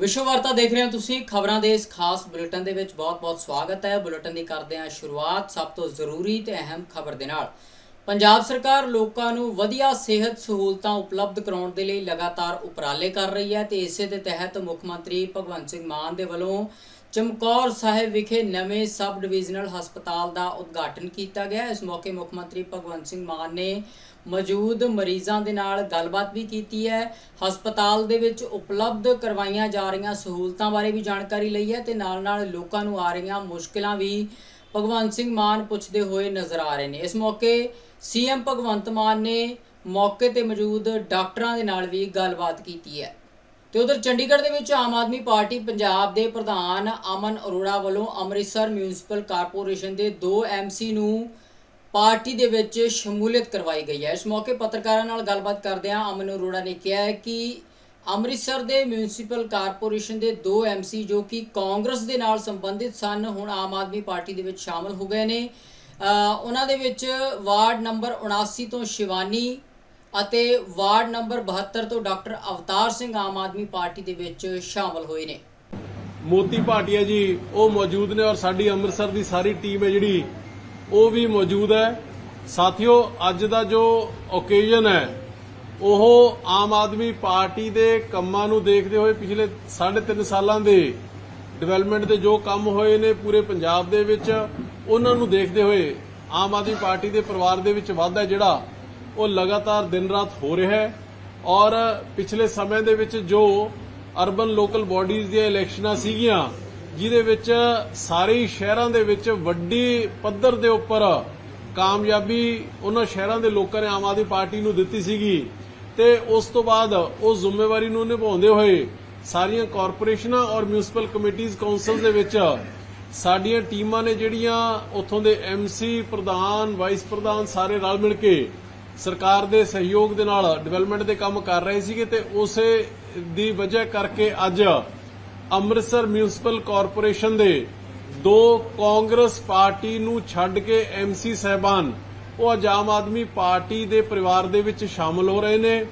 ਵਿਸ਼ਵ ਵਾਰਤਾ ਦੇਖ ਰਹੇ ਹੋ ਤੁਸੀਂ। ਖਬਰਾਂ ਦੇ ਇਸ ਖਾਸ ਬੁਲੇਟਿਨ ਦੇ ਵਿੱਚ ਬਹੁਤ-ਬਹੁਤ ਸਵਾਗਤ ਹੈ। ਬੁਲੇਟਿਨ ਦੀ ਕਰਦੇ ਹਾਂ ਸ਼ੁਰੂਆਤ ਸਭ ਤੋਂ ਜ਼ਰੂਰੀ ਤੇ ਅਹਿਮ ਖਬਰ ਦੇ ਨਾਲ। ਪੰਜਾਬ ਸਰਕਾਰ ਲੋਕਾਂ ਨੂੰ ਵਧੀਆ ਸਿਹਤ ਸਹੂਲਤਾਂ ਉਪਲਬਧ ਕਰਾਉਣ ਦੇ ਲਈ ਲਗਾਤਾਰ ਉਪਰਾਲੇ ਕਰ ਰਹੀ ਹੈ ਤੇ ਇਸੇ ਦੇ ਤਹਿਤ ਮੁੱਖ ਮੰਤਰੀ ਭਗਵੰਤ ਸਿੰਘ ਮਾਨ ਦੇ ਵੱਲੋਂ ਚਮਕੌਰ ਸਾਹਿਬ ਵਿਖੇ ਨਵੇਂ ਸਬ ਡਿਵੀਜ਼ਨਲ ਹਸਪਤਾਲ ਦਾ ਉਦਘਾਟਨ ਕੀਤਾ ਗਿਆ। ਇਸ ਮੌਕੇ ਮੁੱਖ ਮੰਤਰੀ ਭਗਵੰਤ ਸਿੰਘ ਮਾਨ ਨੇ ਮੌਜੂਦ ਮਰੀਜ਼ਾਂ ਦੇ ਨਾਲ ਗੱਲਬਾਤ ਵੀ ਕੀਤੀ ਹੈ। ਹਸਪਤਾਲ ਦੇ ਵਿੱਚ ਉਪਲਬਧ ਕਰਵਾਈਆਂ ਜਾ ਰਹੀਆਂ ਸਹੂਲਤਾਂ ਬਾਰੇ ਵੀ ਜਾਣਕਾਰੀ ਲਈ ਹੈ ਤੇ ਨਾਲ-ਨਾਲ ਲੋਕਾਂ ਨੂੰ ਆ ਰਹੀਆਂ ਮੁਸ਼ਕਲਾਂ ਵੀ ਭਗਵੰਤ ਸਿੰਘ ਮਾਨ ਪੁੱਛਦੇ ਹੋਏ ਨਜ਼ਰ ਆ ਰਹੇ ਨੇ। ਇਸ ਮੌਕੇ ਸੀਐਮ ਭਗਵੰਤ ਮਾਨ ਨੇ ਮੌਕੇ ਤੇ ਮੌਜੂਦ ਡਾਕਟਰਾਂ ਦੇ ਨਾਲ ਵੀ ਗੱਲਬਾਤ ਕੀਤੀ ਹੈ। ਤੇ ਉਧਰ ਚੰਡੀਗੜ੍ਹ ਦੇ ਵਿੱਚ ਆਮ ਆਦਮੀ ਪਾਰਟੀ ਪੰਜਾਬ ਦੇ ਪ੍ਰਧਾਨ ਅਮਨ ਅਰੋੜਾ ਵੱਲੋਂ ਅੰਮ੍ਰਿਤਸਰ ਮਿਊਨਿਸਪਲ ਕਾਰਪੋਰੇਸ਼ਨ ਦੇ ਦੋ ਐਮਸੀ ਨੂੰ ਪਾਰਟੀ ਦੇ ਵਿੱਚ ਸ਼ਮੂਲੀਅਤ ਕਰਵਾਈ ਗਈ ਹੈ। ਇਸ ਮੌਕੇ ਪੱਤਰਕਾਰਾਂ ਨਾਲ ਗੱਲਬਾਤ ਕਰਦਿਆਂ ਅਮਨ ਅਰੋੜਾ ਨੇ ਕਿਹਾ ਹੈ ਕਿ ਅੰਮ੍ਰਿਤਸਰ ਦੇ ਮਿਊਨਿਸਪਲ ਕਾਰਪੋਰੇਸ਼ਨ ਦੇ ਦੋ ਐਮਸੀ ਜੋ ਕਿ ਕਾਂਗਰਸ ਦੇ ਨਾਲ ਸੰਬੰਧਿਤ ਸਨ, ਹੁਣ ਆਮ ਆਦਮੀ ਪਾਰਟੀ ਦੇ ਵਿੱਚ ਸ਼ਾਮਲ ਹੋ ਗਏ ਨੇ। ਉਹਨਾਂ ਦੇ ਵਿੱਚ ਵਾਰਡ ਨੰਬਰ 79 ਤੋਂ ਸ਼ਿਵਾਨੀ ਅਤੇ ਵਾਰਡ ਨੰਬਰ 72 ਤੋਂ ਡਾਕਟਰ ਅਵਤਾਰ ਸਿੰਘ ਆਮ ਆਦਮੀ ਪਾਰਟੀ ਦੇ ਵਿੱਚ ਸ਼ਾਮਲ ਹੋਏ ਨੇ। ਮੋਤੀ ਭਾਟੀਆ ਜੀ, ਉਹ ਮੌਜੂਦ ਨੇ ਔਰ ਸਾਡੀ ਅੰਮ੍ਰਿਤਸਰ ਦੀ ਸਾਰੀ ਟੀਮ ਹੈ ਜਿਹੜੀ, ਉਹ ਵੀ ਮੌਜੂਦ ਹੈ। ਸਾਥੀਓ, ਅੱਜ ਦਾ ਜੋ ਓਕੇਜ਼ਨ ਹੈ ਉਹ ਆਮ ਆਦਮੀ ਪਾਰਟੀ ਦੇ ਕੰਮਾਂ ਨੂੰ ਦੇਖਦੇ ਹੋਏ ਪਿਛਲੇ 3.5 ਸਾਲਾਂ ਦੇ ਡਿਵੈਲਪਮੈਂਟ ਦੇ ਜੋ ਕੰਮ ਹੋਏ ਨੇ ਪੂਰੇ ਪੰਜਾਬ ਦੇ ਵਿੱਚ, ਉਹਨਾਂ ਨੂੰ ਦੇਖਦੇ ਹੋਏ ਆਮ ਆਦਮੀ ਪਾਰਟੀ ਦੇ ਪਰਿਵਾਰ ਦੇ ਵਿੱਚ ਵਾਧਾ ਜਿਹੜਾ ਉਹ ਲਗਾਤਾਰ ਦਿਨ ਰਾਤ ਹੋ ਰਿਹਾ ਹੈ। ਔਰ ਪਿਛਲੇ ਸਮੇਂ ਦੇ ਵਿੱਚ ਜੋ ਅਰਬਨ ਲੋਕਲ ਬਾਡੀਜ਼ ਦੀਆਂ ਇਲੈਕਸ਼ਨਾਂ ਸੀਗੀਆਂ, ਜਿਹਦੇ ਵਿੱਚ ਸਾਰੇ ਸ਼ਹਿਰਾਂ ਦੇ ਵਿੱਚ ਵੱਡੀ ਪੱਧਰ ਦੇ ਉੱਪਰ ਕਾਮਯਾਬੀ ਉਹਨਾਂ ਸ਼ਹਿਰਾਂ ਦੇ ਲੋਕਾਂ ਨੇ ਆਮ ਆਦਮੀ ਪਾਰਟੀ ਨੂੰ ਦਿੱਤੀ ਸੀਗੀ। ਤੇ ਉਸ ਤੋਂ ਬਾਅਦ ਉਸ ਜ਼ਿੰਮੇਵਾਰੀ ਨੂੰ ਨਿਭਾਉਂਦੇ ਹੋਏ ਸਾਰੀਆਂ ਕਾਰਪੋਰੇਸ਼ਨਾਂ ਔਰ ਮਿਊਨਿਸਪਲ ਕਮੇਟੀਆਂ ਕਾਉਂਸਲ ਦੇ ਵਿੱਚ ਸਾਡੀਆਂ ਟੀਮਾਂ ਨੇ ਜਿਹੜੀਆਂ ਉੱਥੋਂ ਦੇ ਐਮਸੀ ਪ੍ਰਧਾਨ, ਵਾਈਸ ਪ੍ਰਧਾਨ ਸਾਰੇ ਰਲ ਮਿਲ ਕੇ ਸਰਕਾਰ ਦੇ ਸਹਿਯੋਗ ਦੇ ਨਾਲ ਡਿਵੈਲਪਮੈਂਟ ਦੇ ਕੰਮ ਕਰ ਰਹੇ ਸੀਗੇ ਤੇ ਉਸੇ ਦੀ ਵਜ੍ਹਾ ਕਰਕੇ ਅੱਜ ਅੰਮ੍ਰਿਤਸਰ ਮਿਊਨਿਸਪਲ ਕਾਰਪੋਰੇਸ਼ਨ ਦੇ ਦੋ ਕਾਂਗਰਸ ਪਾਰਟੀ ਨੂੰ ਛੱਡ ਕੇ ਐਮਸੀ ਸਹਿਬਾਨ ਉਹ ਅੱਜ ਆਮ ਆਦਮੀ ਪਾਰਟੀ ਦੇ ਪਰਿਵਾਰ ਦੇ ਵਿੱਚ ਸ਼ਾਮਲ ਹੋ ਰਹੇ ਨੇ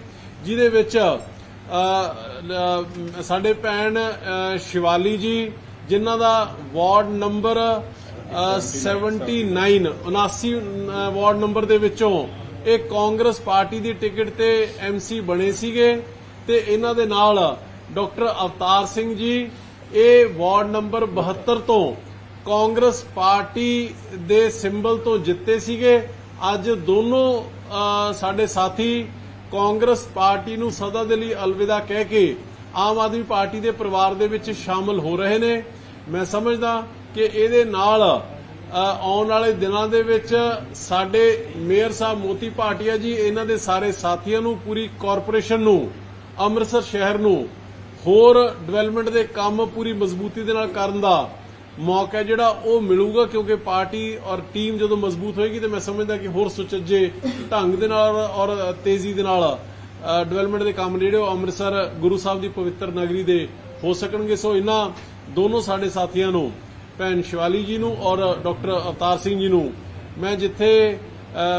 ਜਿਹਦੇ ਵਿੱਚ ਸਾਡੇ ਭੈਣ ਸ਼ਿਵਾਲੀ ਜੀ ਜਿਨ੍ਹਾਂ ਦਾ ਵਾਰਡ ਨੰਬਰ ਅ, 79 79 ਵਾਰਡ ਨੰਬਰ ਦੇ ਵਿੱਚੋਂ ਇਹ ਕਾਂਗਰਸ ਪਾਰਟੀ ਦੀ ਟਿਕਟ ਤੇ ਐਮਸੀ ਬਣੇ ਸੀਗੇ ਤੇ ਇਹਨਾਂ ਦੇ ਨਾਲ ਡਾਕਟਰ ਅਵਤਾਰ ਸਿੰਘ ਜੀ ਇਹ ਵਾਰਡ ਨੰਬਰ 72 ਤੋਂ ਕਾਂਗਰਸ ਪਾਰਟੀ ਦੇ ਸਿੰਬਲ ਤੋਂ ਜਿੱਤੇ ਸੀਗੇ। ਅੱਜ ਦੋਨੋਂ ਸਾਡੇ ਸਾਥੀ ਕਾਂਗਰਸ ਪਾਰਟੀ ਨੂੰ ਸਦਾ ਦੇ ਲਈ ਅਲਵਿਦਾ ਕਹਿ ਕੇ ਆਮ ਆਦਮੀ ਪਾਰਟੀ ਦੇ ਪਰਿਵਾਰ ਦੇ ਵਿੱਚ ਸ਼ਾਮਲ ਹੋ ਰਹੇ ਨੇ। ਮੈਂ ਸਮਝਦਾ ਕਿ ਇਹਦੇ ਨਾਲ ਆਉਣ ਵਾਲੇ ਦਿਨਾਂ ਦੇ ਵਿੱਚ ਸਾਡੇ ਮੇਅਰ ਸਾਹਿਬ ਮੋਤੀ ਭਾਟੀਆ ਜੀ, ਇਹਨਾਂ ਦੇ ਸਾਰੇ ਸਾਥੀਆਂ ਨੂੰ, ਪੂਰੀ ਕਾਰਪੋਰੇਸ਼ਨ ਨੂੰ, ਅੰਮ੍ਰਿਤਸਰ ਸ਼ਹਿਰ ਨੂੰ ਹੋਰ ਡਿਵੈਲਪਮੈਂਟ ਦੇ ਕੰਮ ਪੂਰੀ ਮਜ਼ਬੂਤੀ ਦੇ ਨਾਲ ਕਰਨ ਦਾ ਮੌਕਾ ਜਿਹੜਾ ਉਹ ਮਿਲੂਗਾ ਕਿਉਂਕਿ ਪਾਰਟੀ ਔਰ ਟੀਮ ਜਦੋਂ ਮਜ਼ਬੂਤ ਹੋਏਗੀ ਤੇ ਮੈਂ ਸਮਝਦਾ ਕਿ ਹੋਰ ਸੁਚੱਜੇ ਢੰਗ ਦੇ ਨਾਲ ਔਰ ਤੇਜ਼ੀ ਦੇ ਨਾਲ ਡਿਵੈਲਪਮੈਂਟ ਦੇ ਕੰਮ ਜਿਹੜੇ ਉਹ ਅੰਮ੍ਰਿਤਸਰ ਗੁਰੂ ਸਾਹਿਬ ਦੀ ਪਵਿੱਤਰ ਨਗਰੀ ਦੇ ਹੋ ਸਕਣਗੇ। ਸੋ ਇਹਨਾਂ ਦੋਨੋਂ ਸਾਡੇ ਸਾਥੀਆਂ ਨੂੰ, ਭੈਣ ਸ਼ਿਵਾਲੀ ਜੀ ਨੂੰ ਔਰ ਡਾਕਟਰ ਅਵਤਾਰ ਸਿੰਘ ਜੀ ਨੂੰ ਮੈਂ ਜਿੱਥੇ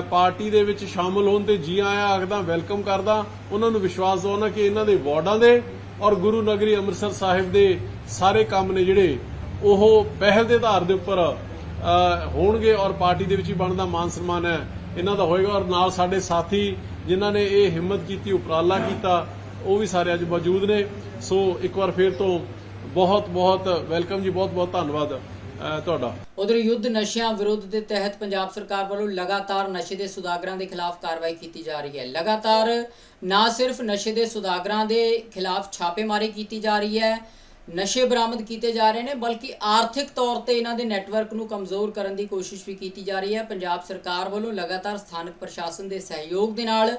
ਪਾਰਟੀ ਦੇ ਵਿੱਚ ਸ਼ਾਮਲ ਹੋਣ ਤੇ ਜੀ ਆਇਆਂ ਆਖਦਾ ਵੈਲਕਮ ਕਰਦਾ ਉਹਨਾਂ ਨੂੰ ਵਿਸ਼ਵਾਸ ਦਿਵਾਉਣਾ ਕਿ ਇਹਨਾਂ ਦੇ ਵਾਰਡਾਂ ਦੇ ਔਰ ਗੁਰੂ ਨਗਰੀ ਅੰਮ੍ਰਿਤਸਰ ਸਾਹਿਬ ਦੇ ਸਾਰੇ ਕੰਮ ਨੇ ਜਿਹੜੇ ਉਹ ਪਹਿਲ ਦੇ ਆਧਾਰ ਦੇ ਉੱਪਰ ਹੋਣਗੇ ਔਰ ਪਾਰਟੀ ਦੇ ਵਿੱਚ ਵੀ ਬਣਦਾ ਮਾਨ ਸਨਮਾਨ ਹੈ, ਇਹਨਾਂ ਦਾ ਹੋਏਗਾ ਔਰ ਨਾਲ ਸਾਡੇ ਸਾਥੀ ਜਿਨ੍ਹਾਂ ਨੇ ਇਹ ਹਿੰਮਤ ਕੀਤੀ, ਉਪਰਾਲਾ ਕੀਤਾ, ਉਹ ਵੀ ਸਾਰੇ ਅੱਜ ਮੌਜੂਦ ਨੇ। ਸੋ ਇੱਕ ਵਾਰ ਫੇਰ ਤੋਂ ਬਹੁਤ ਬਹੁਤ ਵੈਲਕਮ ਜੀ, ਬਹੁਤ ਬਹੁਤ ਧੰਨਵਾਦ ਤੁਹਾਡਾ। ਉਧਰ ਯੁੱਧ ਨਸ਼ਿਆਂ ਵਿਰੁੱਧ ਦੇ ਤਹਿਤ ਪੰਜਾਬ ਸਰਕਾਰ ਵੱਲੋਂ ਲਗਾਤਾਰ ਨਸ਼ੇ ਦੇ ਸੁਦਾਗਰਾਂ ਦੇ ਖਿਲਾਫ ਕਾਰਵਾਈ ਕੀਤੀ ਜਾ ਰਹੀ ਹੈ। ਲਗਾਤਾਰ ਨਾ ਸਿਰਫ ਨਸ਼ੇ ਦੇ ਸੁਦਾਗਰਾਂ ਦੇ ਖਿਲਾਫ ਛਾਪੇਮਾਰੀ ਕੀਤੀ ਜਾ ਰਹੀ ਹੈ ਨਸ਼ੇ ਬਰਾਮਦ ਕੀਤੇ ਜਾ ਰਹੇ ਨੇ, ਬਲਕਿ ਆਰਥਿਕ ਤੌਰ ਤੇ ਇਹਨਾਂ ਦੇ ਨੈਟਵਰਕ ਨੂੰ ਕਮਜ਼ੋਰ ਕਰਨ ਦੀ ਕੋਸ਼ਿਸ਼ ਵੀ ਕੀਤੀ ਜਾ ਰਹੀ ਹੈ। ਪੰਜਾਬ ਸਰਕਾਰ ਵੱਲੋਂ ਲਗਾਤਾਰ ਸਥਾਨਕ ਪ੍ਰਸ਼ਾਸਨ ਦੇ ਸਹਿਯੋਗ ਦੇ ਨਾਲ,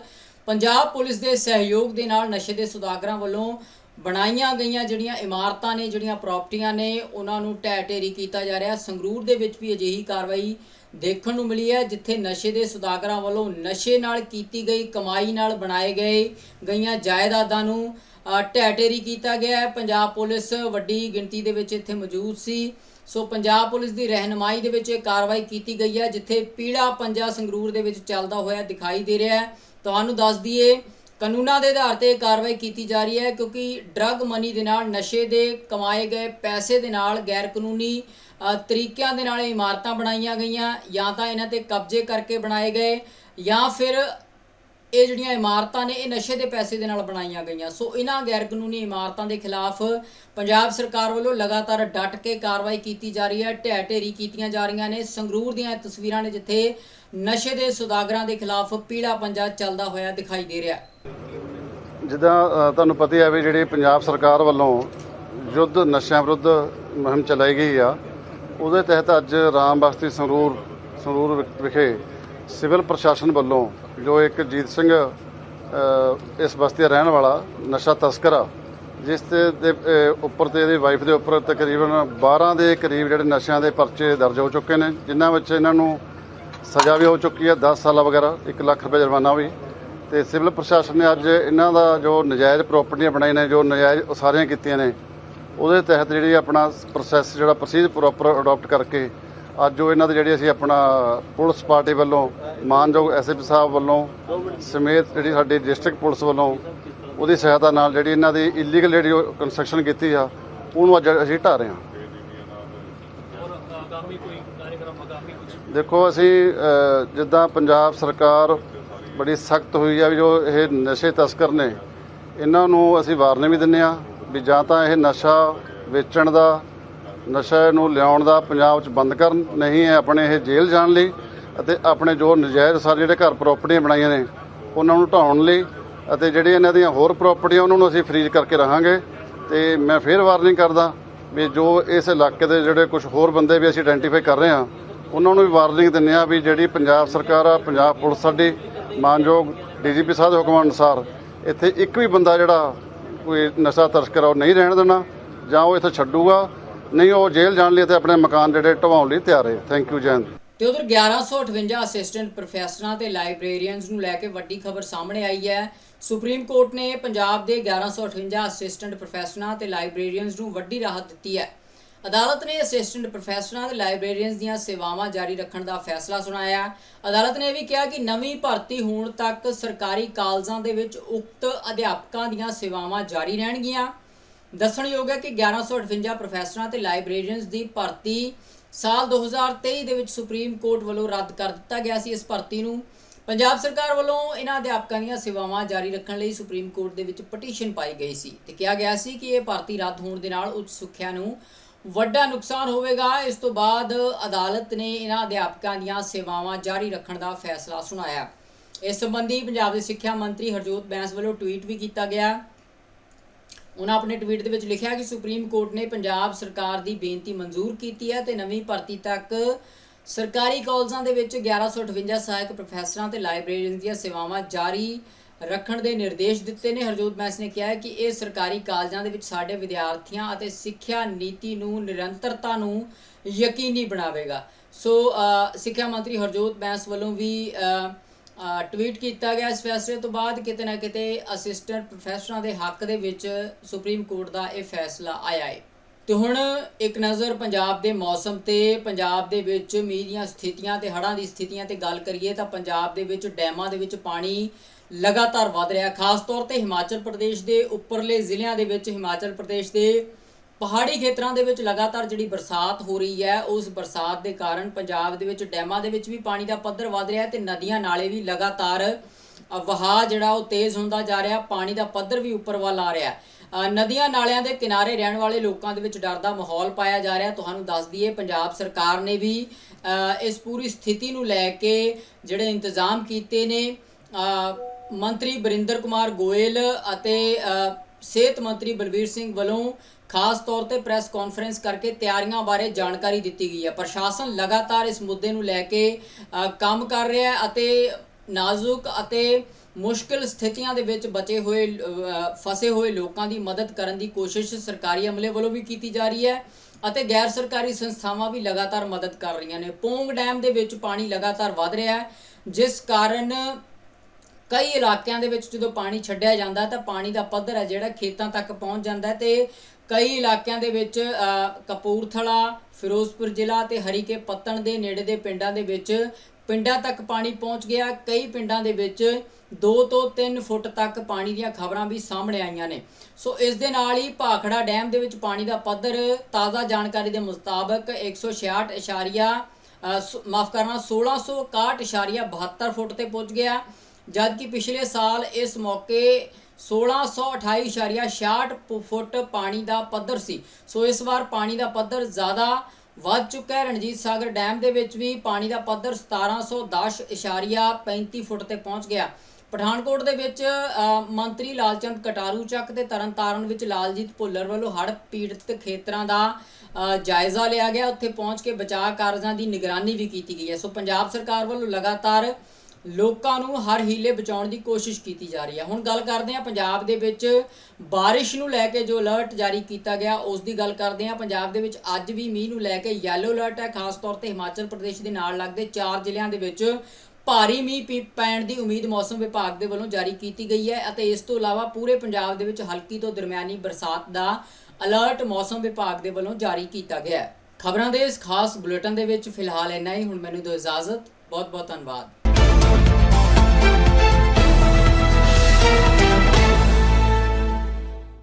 ਪੰਜਾਬ ਪੁਲਿਸ ਦੇ ਸਹਿਯੋਗ ਦੇ ਨਾਲ ਨਸ਼ੇ ਦੇ ਸੁਦਾਗਰਾਂ ਵੱਲੋਂ ਬਣਾਈਆਂ ਗਈਆਂ ਜਿਹੜੀਆਂ ਇਮਾਰਤਾਂ ਨੇ, ਜਿਹੜੀਆਂ ਪ੍ਰਾਪਰਟੀਆਂ ਨੇ, ਉਹਨਾਂ ਨੂੰ ਢਹਿ ਢੇਰੀ ਕੀਤਾ ਜਾ ਰਿਹਾ। ਸੰਗਰੂਰ ਦੇ ਵਿੱਚ ਵੀ ਅਜਿਹੀ ਕਾਰਵਾਈ ਦੇਖਣ ਨੂੰ ਮਿਲੀ ਹੈ, ਜਿੱਥੇ ਨਸ਼ੇ ਦੇ ਸੁਦਾਗਰਾਂ ਵੱਲੋਂ ਨਸ਼ੇ ਨਾਲ ਕੀਤੀ ਗਈ, ਕਮਾਈ ਨਾਲ ਬਣਾਏ ਗਏ ਗਈਆਂ ਜਾਇਦਾਦਾਂ ਨੂੰ ਅ, ਢੇਰੀ ਕੀਤਾ ਗਿਆ ਪੰਜਾਬ ਪੁਲਿਸ ਵੱਡੀ ਗਿਣਤੀ ਦੇ ਵਿੱਚ ਇੱਥੇ ਮੌਜੂਦ ਸੀ। ਸੋ ਪੰਜਾਬ ਪੁਲਿਸ ਦੀ ਰਹਿਨਮਾਈ ਦੇ ਵਿੱਚ ਇਹ ਕਾਰਵਾਈ ਕੀਤੀ ਗਈ ਹੈ ਜਿੱਥੇ ਪੀੜਾ ਪੰਜਾ ਸੰਗਰੂਰ ਦੇ ਵਿੱਚ ਚੱਲਦਾ ਹੋਇਆ ਦਿਖਾਈ ਦੇ ਰਿਹਾ ਹੈ। ਤੁਹਾਨੂੰ ਦੱਸ ਦਈਏ ਕਾਨੂੰਨਾਂ ਦੇ ਆਧਾਰ ਤੇ ਇਹ ਕਾਰਵਾਈ ਕੀਤੀ ਜਾ ਰਹੀ ਹੈ ਕਿਉਂਕਿ ਡਰੱਗ ਮਨੀ ਦੇ ਨਾਲ ਨਸ਼ੇ ਦੇ ਕਮਾਏ ਗਏ ਪੈਸੇ ਦੇ ਨਾਲ ਗੈਰ ਕਾਨੂੰਨੀ ਤਰੀਕਿਆਂ ਦੇ ਨਾਲ ਇਮਾਰਤਾਂ ਬਣਾਈਆਂ ਗਈਆਂ। ਜਾਂ ਤਾਂ ਇਹਨਾਂ ਤੇ ਕਬਜ਼ੇ ਕਰਕੇ ਬਣਾਏ ਗਏ ਜਾਂ ਫਿਰ ਇਹ ਜਿਹੜੀਆਂ ਇਮਾਰਤਾਂ ਨੇ, ਇਹ ਨਸ਼ੇ ਦੇ ਪੈਸੇ ਦੇ ਨਾਲ ਬਣਾਈਆਂ ਗਈਆਂ। ਸੋ ਇਹਨਾਂ ਗੈਰ ਕਾਨੂੰਨੀ ਇਮਾਰਤਾਂ ਦੇ ਖਿਲਾਫ ਪੰਜਾਬ ਸਰਕਾਰ ਵੱਲੋਂ ਲਗਾਤਾਰ ਡਟ ਕੇ ਕਾਰਵਾਈ ਕੀਤੀ ਜਾ ਰਹੀ ਹੈ, ਢਹਿ ਢੇਰੀ ਕੀਤੀਆਂ ਜਾ ਰਹੀਆਂ ਨੇ। ਸੰਗਰੂਰ ਦੀਆਂ ਇਹ ਤਸਵੀਰਾਂ ਨੇ ਜਿੱਥੇ ਨਸ਼ੇ ਦੇ ਸੁਦਾਗਰਾਂ ਦੇ ਖਿਲਾਫ ਪੀਲਾ ਪੰਜਾ ਚੱਲਦਾ ਹੋਇਆ ਦਿਖਾਈ ਦੇ ਰਿਹਾ ਜਿੱਦਾਂ ਤੁਹਾਨੂੰ ਪਤਾ ਹੈ ਵੀ ਜਿਹੜੀ ਪੰਜਾਬ ਸਰਕਾਰ ਵੱਲੋਂ ਯੁੱਧ, ਨਸ਼ਿਆਂ ਵਿਰੁੱਧ ਮੁਹਿੰਮ ਚਲਾਈ ਗਈ ਆ, ਉਹਦੇ ਤਹਿਤ ਅੱਜ ਰਾਮ ਬਸਤੀ ਸੰਗਰੂਰ ਸੰਗਰੂਰ ਵਿਖ- ਵਿਖੇ ਸਿਵਲ ਪ੍ਰਸ਼ਾਸਨ ਵੱਲੋਂ ਜੋ ਇੱਕ ਜੀਤ ਸਿੰਘ ਇਸ ਬਸਤੀ ਦਾ ਰਹਿਣ ਵਾਲਾ, ਨਸ਼ਾ ਤਸਕਰ ਆ, ਜਿਸ ਦੇ ਉੱਪਰ ਤੇ ਇਹਦੀ ਵਾਈਫ ਦੇ ਉੱਪਰ ਤਕਰੀਬਨ 12 ਦੇ ਕਰੀਬ ਜਿਹੜੇ ਨਸ਼ਿਆਂ ਦੇ ਪਰਚੇ ਦਰਜ ਹੋ ਚੁੱਕੇ ਨੇ, ਜਿਨ੍ਹਾਂ ਵਿੱਚ ਇਹਨਾਂ ਨੂੰ ਸਜ਼ਾ ਵੀ ਹੋ ਚੁੱਕੀ ਹੈ 10 ਸਾਲਾਂ ਵਗੈਰਾ 1 ਲੱਖ ਰੁਪਏ ਜੁਰਮਾਨਾ ਵੀ। ਤੇ ਸਿਵਲ ਪ੍ਰਸ਼ਾਸਨ ਨੇ ਅੱਜ ਇਹਨਾਂ ਦਾ ਜੋ ਨਜਾਇਜ਼ ਪ੍ਰਾਪਰਟੀਆਂ ਬਣਾਈਆਂ ਨੇ, ਜੋ ਨਜਾਇਜ਼ ਉਸਾਰੀਆਂ ਕੀਤੀਆਂ ਨੇ, ਉਹਦੇ ਤਹਿਤ ਜਿਹੜੀ ਆਪਣਾ ਪ੍ਰੋਸੈਸ ਜਿਹੜਾ ਪ੍ਰੋਸੀਜਰ ਪ੍ਰੋਪਰ ਅਡਾਪਟ ਕਰਕੇ ਅੱਜ ਜੋ ਇਹਨਾਂ ਦੇ ਜਿਹੜੀ ਅਸੀਂ ਆਪਣਾ ਪੁਲਿਸ ਪਾਰਟੀ ਵੱਲੋਂ ਮਾਨਯੋਗ ਐਸਐਪੀ ਸਾਹਿਬ ਵੱਲੋਂ ਸਮੇਤ ਜਿਹੜੀ ਸਾਡੀ ਡਿਸਟ੍ਰਿਕਟ ਪੁਲਿਸ ਵੱਲੋਂ ਉਹਦੀ ਸਹਾਇਤਾ ਨਾਲ ਜਿਹੜੀ ਇਹਨਾਂ ਦੀ ਇਲੀਗਲ ਜਿਹੜੀ ਕੰਸਟਰਕਸ਼ਨ ਕੀਤੀ ਆ ਉਹਨੂੰ ਅੱਜ ਅਸੀਂ ਢਾ ਰਹੇ ਹਾਂ। ਦੇਖੋ ਅਸੀਂ ਜਿੱਦਾਂ ਪੰਜਾਬ ਸਰਕਾਰ ਬੜੀ ਸਖਤ ਹੋਈ ਆ ਵੀ ਜੋ ਇਹ ਨਸ਼ੇ ਤਸਕਰ ਨੇ ਇਹਨਾਂ ਨੂੰ ਅਸੀਂ ਵਾਰਨੇ ਵੀ ਦਿੰਨੇ ਆ ਵੀ ਜਾਂ ਤਾਂ ਇਹ ਨਸ਼ਾ ਵੇਚਣ ਦਾ ਨਸ਼ਾ ਨੂੰ ਲਿਆਉਣ ਦਾ ਪੰਜਾਬ 'ਚ ਬੰਦ ਕਰਨ ਨਹੀਂ ਹੈ, ਆਪਣੇ ਇਹ ਜੇਲ੍ਹ ਜਾਣ ਲਈ ਅਤੇ ਆਪਣੇ ਜੋ ਨਜਾਇਜ਼ ਸਾਰੇ ਜਿਹੜੇ ਘਰ ਪ੍ਰਾਪਰਟੀਆਂ ਬਣਾਈਆਂ ਨੇ, ਉਹਨਾਂ ਨੂੰ ਢਾਉਣ ਲਈ ਅਤੇ ਜਿਹੜੇ ਇਹਨਾਂ ਦੀਆਂ ਹੋਰ ਪ੍ਰਾਪਰਟੀਆਂ ਉਹਨਾਂ ਨੂੰ ਅਸੀਂ ਫਰੀਜ਼ ਕਰਕੇ ਰਹਾਂਗੇ ਤੇ ਮੈਂ ਫੇਰ ਵਾਰਨਿੰਗ ਕਰਦਾ ਵੀ ਜੋ ਇਸ ਇਲਾਕੇ ਦੇ ਜਿਹੜੇ ਕੁਝ ਹੋਰ ਬੰਦੇ ਵੀ ਅਸੀਂ ਆਇਡੈਂਟੀਫਾਈ ਕਰ ਰਹੇ ਹਾਂ, ਉਹਨਾਂ ਨੂੰ ਵੀ ਵਾਰਨਿੰਗ ਦਿੰਦੇ ਆ ਵੀ ਜਿਹੜੀ ਪੰਜਾਬ ਸਰਕਾਰ ਆ, ਪੰਜਾਬ ਪੁਲਿਸ ਸਾਡੀ ਮਾਨਯੋਗ ਡੀਜੀਪੀ ਸਾਹਿਬ ਦੇ ਹੁਕਮਾਂ ਅਨੁਸਾਰ ਇੱਥੇ ਇੱਕ ਵੀ ਬੰਦਾ ਜਿਹੜਾ ਕੋਈ ਨਸ਼ਾ ਤਸਕਰ ਆ, ਉਹ ਨਹੀਂ ਰਹਿਣ ਦੇਣਾ ਜਾਂ ਉਹ ਇੱਥੇ ਛੱਡੂਗਾ ਨਹੀਂ, ਉਹ ਜੇਲ੍ਹ ਜਾਣ ਲਈ ਤੇ ਆਪਣੇ ਮਕਾਨ ਜਿਹੜੇ ਢਵਾਉਣ ਲਈ ਤਿਆਰ ਹੈ। ਥੈਂਕ ਯੂ ਜੈਨ ਤੇ ਉਧਰ 1158 ਅਸਿਸਟੈਂਟ ਪ੍ਰੋਫੈਸਰਾਂ ਤੇ ਲਾਇਬ੍ਰੇਰੀਅਨਸ ਨੂੰ ਲੈ ਕੇ ਵੱਡੀ ਖਬਰ ਸਾਹਮਣੇ ਆਈ ਹੈ। ਸੁਪਰੀਮ ਕੋਰਟ ਨੇ ਪੰਜਾਬ ਦੇ 1158 ਅਸਿਸਟੈਂਟ ਪ੍ਰੋਫੈਸਰਾਂ ਤੇ ਲਾਇਬ੍ਰੇਰੀਅਨਸ ਨੂੰ ਵੱਡੀ ਰਾਹਤ ਦਿੱਤੀ ਹੈ। ਅਦਾਲਤ ਨੇ ਅਸਿਸਟੈਂਟ ਪ੍ਰੋਫੈਸਰਾਂ ਤੇ ਲਾਇਬ੍ਰੇਰੀਅਨਸ ਦੀਆਂ ਸੇਵਾਵਾਂ ਜਾਰੀ ਰੱਖਣ ਦਾ ਫੈਸਲਾ ਸੁਣਾਇਆ ਅਦਾਲਤ ਨੇ ਇਹ ਵੀ ਕਿਹਾ ਕਿ ਨਵੀਂ ਭਰਤੀ ਹੋਣ ਤੱਕ ਸਰਕਾਰੀ ਕਾਲਜਾਂ ਦੇ ਵਿੱਚ ਉਕਤ ਅਧਿਆਪਕਾਂ ਦੀਆਂ ਸੇਵਾਵਾਂ ਜਾਰੀ ਰਹਿਣਗੀਆਂ। ਦੱਸਣਯੋਗ ਹੈ ਕਿ 1158 ਪ੍ਰੋਫੈਸਰਾਂ ਤੇ ਲਾਇਬ੍ਰੇਰੀਅਨਸ ਦੀ ਭਰਤੀ ਸਾਲ 2023 ਦੇ ਵਿੱਚ ਸੁਪਰੀਮ ਕੋਰਟ ਵੱਲੋਂ ਰੱਦ ਕਰ ਦਿੱਤਾ ਗਿਆ ਸੀ ਇਸ ਭਰਤੀ ਨੂੰ। ਪੰਜਾਬ ਸਰਕਾਰ ਵੱਲੋਂ ਇਹਨਾਂ ਅਧਿਆਪਕਾਂ ਦੀਆਂ ਸੇਵਾਵਾਂ ਜਾਰੀ ਰੱਖਣ ਲਈ ਸੁਪਰੀਮ ਕੋਰਟ ਦੇ ਵਿੱਚ ਪਟੀਸ਼ਨ ਪਾਈ ਗਈ ਸੀ ਤੇ ਕਿਹਾ ਗਿਆ ਸੀ ਕਿ ਇਹ ਭਰਤੀ ਰੱਦ ਹੋਣ ਦੇ ਨਾਲ ਉੱਚ ਸਿੱਖਿਆ ਨੂੰ ਵੱਡਾ ਨੁਕਸਾਨ ਹੋਵੇਗਾ। ਇਸ ਤੋਂ ਬਾਅਦ ਅਦਾਲਤ ਨੇ ਇਹਨਾਂ ਅਧਿਆਪਕਾਂ ਦੀਆਂ ਸੇਵਾਵਾਂ ਜਾਰੀ ਰੱਖਣ ਦਾ ਫੈਸਲਾ ਸੁਣਾਇਆ। ਇਸ ਸੰਬੰਧੀ ਪੰਜਾਬ ਦੇ ਸਿੱਖਿਆ ਮੰਤਰੀ ਹਰਜੋਤ ਬੈਂਸ ਵੱਲੋਂ ਟਵੀਟ ਵੀ ਕੀਤਾ ਗਿਆ। ਉਹਨਾਂ ਆਪਣੇ ਟਵੀਟ ਦੇ ਵਿੱਚ ਲਿਖਿਆ ਕਿ ਸੁਪਰੀਮ ਕੋਰਟ ਨੇ ਪੰਜਾਬ ਸਰਕਾਰ ਦੀ ਬੇਨਤੀ ਮਨਜ਼ੂਰ ਕੀਤੀ ਹੈ ਤੇ ਨਵੀਂ ਭਰਤੀ ਤੱਕ ਸਰਕਾਰੀ ਕਾਲਜਾਂ ਦੇ ਵਿੱਚ 1158 ਸਹਾਇਕ ਪ੍ਰੋਫੈਸਰਾਂ ਤੇ ਲਾਇਬ੍ਰੇਰੀਅਨ ਦੀਆਂ ਸੇਵਾਵਾਂ ਜਾਰੀ ਰੱਖਣ ਦੇ ਨਿਰਦੇਸ਼ ਦਿੱਤੇ ਨੇ। ਹਰਜੋਤ ਮੈਸ ਨੇ ਕਿਹਾ ਕਿ ਇਹ ਸਰਕਾਰੀ ਕਾਲਜਾਂ ਦੇ ਵਿੱਚ ਸਾਡੇ ਵਿਦਿਆਰਥੀਆਂ ਅਤੇ ਸਿੱਖਿਆ ਨੀਤੀ ਨੂੰ ਨਿਰੰਤਰਤਾ ਨੂੰ ਯਕੀਨੀ ਬਣਾਵੇਗਾ। ਸੋ ਸਿੱਖਿਆ ਮੰਤਰੀ ਹਰਜੋਤ ਬੈਂਸ ਵੱਲੋਂ ਵੀ ਟਵੀਟ ਕੀਤਾ ਗਿਆ ਇਸ ਫੈਸਲੇ ਤੋਂ ਬਾਅਦ ਕਿਤੇ ਨਾ ਕਿਤੇ ਅਸਿਸਟੈਂਟ ਪ੍ਰੋਫੈਸਰਾਂ ਦੇ ਹੱਕ ਦੇ ਵਿੱਚ ਸੁਪਰੀਮ ਕੋਰਟ ਦਾ ਇਹ ਫੈਸਲਾ ਆਇਆ ਹੈ ਤੇ ਹੁਣ ਇੱਕ ਨਜ਼ਰ ਪੰਜਾਬ ਦੇ ਮੌਸਮ ਤੇ, ਪੰਜਾਬ ਦੇ ਵਿੱਚ ਮੀਂਹ ਦੀਆਂ ਸਥਿਤੀਆਂ ਤੇ ਹੜ੍ਹਾਂ ਦੀ ਸਥਿਤੀਆਂ ਤੇ ਗੱਲ ਕਰੀਏ ਤਾਂ ਪੰਜਾਬ ਦੇ ਵਿੱਚ ਡੈਮਾਂ ਦੇ ਵਿੱਚ ਪਾਣੀ ਲਗਾਤਾਰ ਵਧ ਰਿਹਾ। ਖਾਸ ਤੌਰ ਤੇ ਹਿਮਾਚਲ ਪ੍ਰਦੇਸ਼ ਦੇ ਉੱਪਰਲੇ ਜ਼ਿਲ੍ਹਿਆਂ ਦੇ ਵਿੱਚ ਹਿਮਾਚਲ ਪ੍ਰਦੇਸ਼ ਦੇ ਪਹਾੜੀ ਖੇਤਰਾਂ ਦੇ ਵਿੱਚ ਲਗਾਤਾਰ ਜਿਹੜੀ ਬਰਸਾਤ ਹੋ ਰਹੀ ਹੈ, ਉਸ ਬਰਸਾਤ ਦੇ ਕਾਰਨ ਪੰਜਾਬ ਦੇ ਵਿੱਚ ਡੈਮਾਂ ਦੇ ਵਿੱਚ ਵੀ ਪਾਣੀ ਦਾ ਪੱਧਰ ਵੱਧ ਰਿਹਾ ਹੈ ਤੇ ਨਦੀਆਂ ਨਾਲੇ ਵੀ ਲਗਾਤਾਰ ਵਹਾਅ ਜਿਹੜਾ ਉਹ ਤੇਜ਼ ਹੁੰਦਾ ਜਾ ਰਿਹਾ, ਪਾਣੀ ਦਾ ਪੱਧਰ ਵੀ ਉੱਪਰ ਵੱਲ ਆ ਰਿਹਾ। ਨਦੀਆਂ ਨਾਲਿਆਂ ਦੇ ਕਿਨਾਰੇ ਰਹਿਣ ਵਾਲੇ ਲੋਕਾਂ ਦੇ ਵਿੱਚ ਡਰ ਦਾ ਮਾਹੌਲ ਪਾਇਆ ਜਾ ਰਿਹਾ। ਤੁਹਾਨੂੰ ਦੱਸ ਦਈਏ, ਪੰਜਾਬ ਸਰਕਾਰ ਨੇ ਵੀ ਇਸ ਪੂਰੀ ਸਥਿਤੀ ਨੂੰ ਲੈ ਕੇ ਜਿਹੜੇ ਇੰਤਜ਼ਾਮ ਕੀਤੇ ਨੇ ਮੰਤਰੀ ਬਰਿੰਦਰ ਕੁਮਾਰ ਗੋਇਲ ਅਤੇ ਸਿਹਤ ਮੰਤਰੀ ਬਲਬੀਰ ਸਿੰਘ ਵੱਲੋਂ ਖਾਸ ਤੌਰ ਤੇ ਪ੍ਰੈਸ ਕਾਨਫਰੰਸ ਕਰਕੇ ਤਿਆਰੀਆਂ ਬਾਰੇ ਜਾਣਕਾਰੀ ਦਿੱਤੀ ਗਈ ਹੈ। ਪ੍ਰਸ਼ਾਸਨ ਲਗਾਤਾਰ ਇਸ ਮੁੱਦੇ ਨੂੰ ਲੈ ਕੇ ਕੰਮ ਕਰ ਰਿਹਾ ਹੈ ਅਤੇ ਨਾਜ਼ੁਕ ਅਤੇ ਮੁਸ਼ਕਲ ਸਥਿਤੀਆਂ ਦੇ ਵਿੱਚ ਬਚੇ ਹੋਏ ਫਸੇ ਹੋਏ ਲੋਕਾਂ ਦੀ ਮਦਦ ਕਰਨ ਦੀ ਕੋਸ਼ਿਸ਼ ਸਰਕਾਰੀ ਅਮਲੇ ਵੱਲੋਂ ਵੀ ਕੀਤੀ ਜਾ ਰਹੀ ਹੈ ਅਤੇ ਗੈਰ ਸਰਕਾਰੀ ਸੰਸਥਾਵਾਂ ਵੀ ਲਗਾਤਾਰ ਮਦਦ ਕਰ ਰਹੀਆਂ ਨੇ। ਪੋਂਗ ਡੈਮ ਦੇ ਵਿੱਚ ਪਾਣੀ ਲਗਾਤਾਰ ਵਧ ਰਿਹਾ ਹੈ, ਜਿਸ ਕਾਰਨ ਕਈ ਇਲਾਕਿਆਂ ਦੇ ਵਿੱਚ ਜਦੋਂ ਪਾਣੀ ਛੱਡਿਆ ਜਾਂਦਾ ਤਾਂ ਪਾਣੀ ਦਾ ਪੱਧਰ ਹੈ ਜਿਹੜਾ ਖੇਤਾਂ ਤੱਕ ਪਹੁੰਚ ਜਾਂਦਾ ਹੈ ਤੇ ਕਈ ਇਲਾਕਿਆਂ ਦੇ ਵਿੱਚ ਕਪੂਰਥਲਾ, ਫਿਰੋਜ਼ਪੁਰ ਜ਼ਿਲ੍ਹਾ ਤੇ ਹਰੀਕੇ ਪੱਤਣ ਦੇ ਨੇੜੇ ਦੇ ਪਿੰਡਾਂ ਦੇ ਵਿੱਚ ਪਿੰਡਾਂ ਤੱਕ ਪਾਣੀ ਪਹੁੰਚ ਗਿਆ। ਕਈ ਪਿੰਡਾਂ ਦੇ ਵਿੱਚ 2 ਤੋਂ 3 ਫੁੱਟ ਤੱਕ ਪਾਣੀ ਦੀਆਂ ਖਬਰਾਂ ਵੀ ਸਾਹਮਣੇ ਆਈਆਂ ਨੇ। ਸੋ ਇਸ ਦੇ ਨਾਲ ਹੀ ਭਾਖੜਾ ਡੈਮ ਦੇ ਵਿੱਚ ਪਾਣੀ ਦਾ ਪੱਧਰ ਤਾਜ਼ਾ ਜਾਣਕਾਰੀ ਦੇ ਮੁਤਾਬਕ 166 ਇਸ਼ਾਰੀਆ ਮਾਫ ਕਰਨਾ 1661.72 ਫੁੱਟ ਤੇ ਪਹੁੰਚ ਗਿਆ। ਜਦਕਿ ਪਿਛਲੇ ਸਾਲ ਇਸ ਮੌਕੇ 1628.66 ਫੁੱਟ ਪਾਣੀ ਦਾ ਪੱਧਰ ਸੀ। ਸੋ ਇਸ ਵਾਰ ਪਾਣੀ ਦਾ ਪੱਧਰ ਜ਼ਿਆਦਾ ਵੱਧ ਚੁੱਕਾ ਹੈ। ਰਣਜੀਤ ਸਾਗਰ ਡੈਮ ਦੇ ਵਿੱਚ ਵੀ ਪਾਣੀ ਦਾ ਪੱਧਰ 1710.35 ਫੁੱਟ ਤੇ ਪਹੁੰਚ ਗਿਆ। ਪਠਾਨਕੋਟ ਦੇ ਵਿੱਚ ਮੰਤਰੀ ਲਾਲਚੰਦ ਕਟਾਰੂ ਚੱਕ ਤੇ ਤਰਨਤਾਰਨ ਵਿੱਚ ਲਾਲਜੀਤ ਭੁੱਲਰ ਵੱਲੋਂ ਹੜ੍ਹ ਪੀੜਤ ਖੇਤਰਾਂ ਦਾ ਜਾਇਜ਼ਾ ਲਿਆ ਗਿਆ। ਉੱਥੇ ਪਹੁੰਚ ਕੇ ਬਚਾਅ ਕਾਰਜਾਂ ਦੀ ਨਿਗਰਾਨੀ ਵੀ ਕੀਤੀ ਗਈ ਹੈ। ਸੋ ਪੰਜਾਬ ਸਰਕਾਰ ਵੱਲੋਂ ਲਗਾਤਾਰ ਲੋਕਾਂ ਨੂੰ ਹਰ ਹੀਲੇ ਬਚਾਉਣ ਦੀ ਕੋਸ਼ਿਸ਼ ਕੀਤੀ ਜਾ ਰਹੀ ਹੈ। ਹੁਣ ਗੱਲ ਕਰਦੇ ਹਾਂ ਪੰਜਾਬ ਦੇ ਵਿੱਚ ਬਾਰਿਸ਼ ਨੂੰ ਲੈ ਕੇ ਜੋ ਅਲਰਟ ਜਾਰੀ ਕੀਤਾ ਗਿਆ, ਉਸ ਦੀ ਗੱਲ ਕਰਦੇ ਹਾਂ। ਪੰਜਾਬ ਦੇ ਵਿੱਚ ਅੱਜ ਵੀ ਮੀਂਹ ਨੂੰ ਲੈ ਕੇ ਯੈਲੋ ਅਲਰਟ ਹੈ। ਖਾਸ ਤੌਰ ਤੇ ਹਿਮਾਚਲ ਪ੍ਰਦੇਸ਼ ਦੇ ਨਾਲ ਲੱਗਦੇ ਚਾਰ ਜ਼ਿਲ੍ਹਿਆਂ ਦੇ ਵਿੱਚ ਭਾਰੀ ਮੀਂਹ ਪੀ- ਪੈਣ ਦੀ ਉਮੀਦ ਮੌਸਮ ਵਿਭਾਗ ਦੇ ਵੱਲੋਂ ਜਾਰੀ ਕੀਤੀ ਗਈ ਹੈ ਅਤੇ ਇਸ ਤੋਂ ਇਲਾਵਾ ਪੂਰੇ ਪੰਜਾਬ ਦੇ ਵਿੱਚ ਹਲਕੀ ਤੋਂ ਦਰਮਿਆਨੀ ਬਰਸਾਤ ਦਾ ਅਲਰਟ ਮੌਸਮ ਵਿਭਾਗ ਦੇ ਵੱਲੋਂ ਜਾਰੀ ਕੀਤਾ ਗਿਆ ਹੈ। ਖਬਰਾਂ ਦੇ ਇਸ ਖਾਸ ਬੁਲੇਟਿਨ ਦੇ ਵਿੱਚ ਫਿਲਹਾਲ ਇੰਨਾ ਹੀ। ਹੁਣ ਮੈਨੂੰ ਦਿਓ ਇਜਾਜ਼ਤ। ਬਹੁਤ ਬਹੁਤ ਧੰਨਵਾਦ। Thank you.